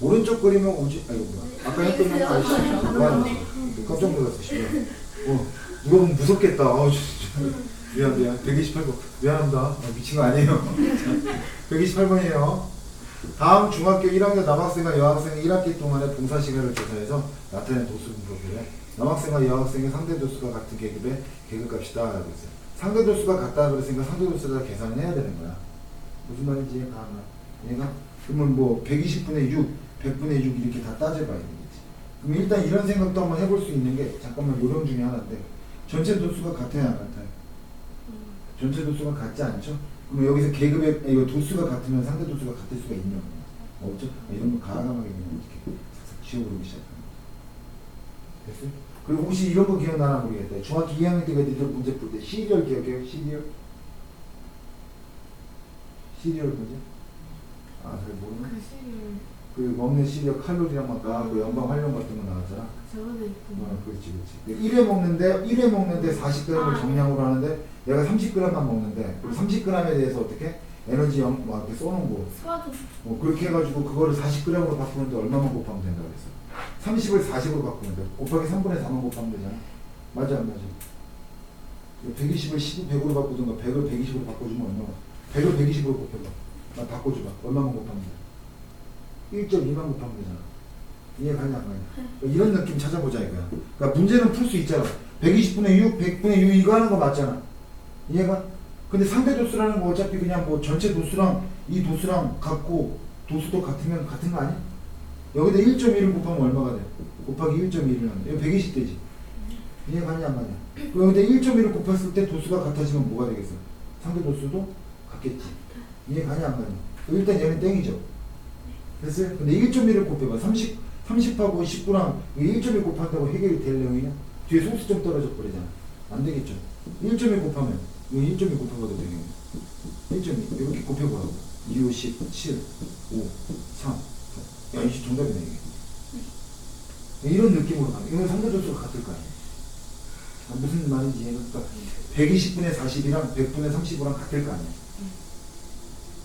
오른쪽 그림은 오지 아이고 뭐야. 아까 했던 거 아시죠? 뭐하는 깜짝 놀랐어. 지금 어 누가 보면 무섭겠다. 아우 진짜. 미안 미안. 128번. 미안합니다. 아, 미친 거 아니에요. 128번이에요. 다음 중학교 1학년 남학생과 여학생의 1학기 동안의 봉사 시간을 조사해서 나타낸 도수 분포표에 남학생과 여학생의 상대 도수가 같은 계급의 계급값이다. 라고 했어요. 상대 도수가 같다 그랬으니까 상대 도수를 계산을 해야 되는 거야. 무슨 말인지 이해가 안 가? 얘가? 그러면 뭐 120분의 6, 100분의 6 이렇게 다 따져봐야 되겠지. 그럼 일단 이런 생각도 한번 해볼 수 있는 게 잠깐만 요령 중에 하나인데 전체 도수가 같아요 안 같아요? 전체 도수가 같지 않죠? 그럼 여기서 계급의 아, 이거 도수가 같으면 상대 도수가 같을 수가 있냐? 없죠? 아, 이런 거 가감하게 그냥 이렇게 싹싹 지워버리기 거. 됐어요? 그리고 혹시 이런 거 기억나나 모르겠다. 중학교 2학년 때가 니들 문제 풀 때 시리얼 기억해요? 시리얼? 시리얼 문제? 아, 잘 모르나? 그 시리얼 그 먹는 시리얼 칼로리랑 막 나하고 연방 활용 같은 거 나왔잖아. 저번에 있던 어, 그렇지, 그렇지. 1회 먹는데, 1회 먹는데 40g을 아. 정량으로 하는데, 얘가 30g만 먹는데, 그 30g에 대해서 어떻게? 에너지 영, 막 이렇게 써놓은 거. 수화도 뭐 그렇게 해가지고 그거를 40g으로 바꾸는데 얼마만 곱하면 된다 그랬어. 30을 40으로 바꾸면 돼. 곱하기 3분의 4만 곱하면 되잖아. 맞아, 안 맞아? 120을 10, 100으로 바꾸든가 100을 120으로 바꿔주면 얼마나? 100을 120으로 곱해봐. 나 바꿔줘봐. 얼마만 곱하면 돼? 1.2만 곱하면 되잖아. 이해 가냐, 안 가냐? 이런 느낌 찾아보자 이거야. 그러니까 문제는 풀 수 있잖아. 120분의 6, 100분의 6 이거 하는 거 맞잖아. 이해가? 근데 상대 도수라는 거 어차피 그냥 뭐 전체 도수랑 이 도수랑 같고 도수도 같으면 같은 거 아니야? 여기다 1.1을 곱하면 얼마가 돼? 곱하기 1.1을 하면 이거 120대지. 이해 가냐 안 가냐? 여기다 1.1을 곱했을 때 도수가 같아지면 뭐가 되겠어? 상대 도수도 같겠지. 이해 가냐 안 가냐? 일단 얘는 땡이죠. 됐어요? 근데 1.1을 곱해봐. 30, 30하고 19랑 1.1 곱한다고 해결이 될 내용이냐? 뒤에 소수점 떨어져 버리잖아. 안 되겠죠. 1.1 곱하면 이거 1.1 곱해봐도 되겠네. 1.2 이렇게 곱해보라고. 2, 5, 10, 7, 5, 3, 4. 야, 이게 정답이네 이게. 이런 느낌으로 가는 이건 상대적수가 같을 거 아니야. 아, 무슨 말인지 이해가 그러니까 120분의 40이랑 100분의 30이랑 같을 거 아니야.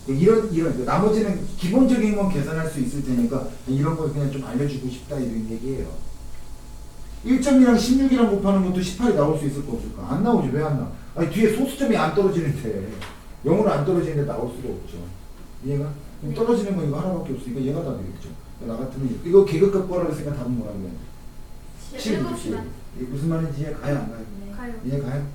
이런 이런 그 나머지는 기본적인 건 계산할 수 있을 테니까 이런 걸 그냥 좀 알려주고 싶다 이런 얘기예요. 1점이랑 16이랑 곱하는 것도 18이 나올 수 있을까 없을까? 안 나오지 왜 안 나와? 아니 뒤에 소수점이 안 떨어지는데 영어로 안 떨어지는데 나올 수가 없죠. 이해가? 떨어지는 건 이거 하나밖에 없으니까 얘가 다 되겠죠. 나 같으면 이거 계급 갖고 하라고 했으니까 답은 뭐라고 해? 7 7곱 시간 이게 무슨 말인지 이해 가요 안 가요? 가요 이해 가요?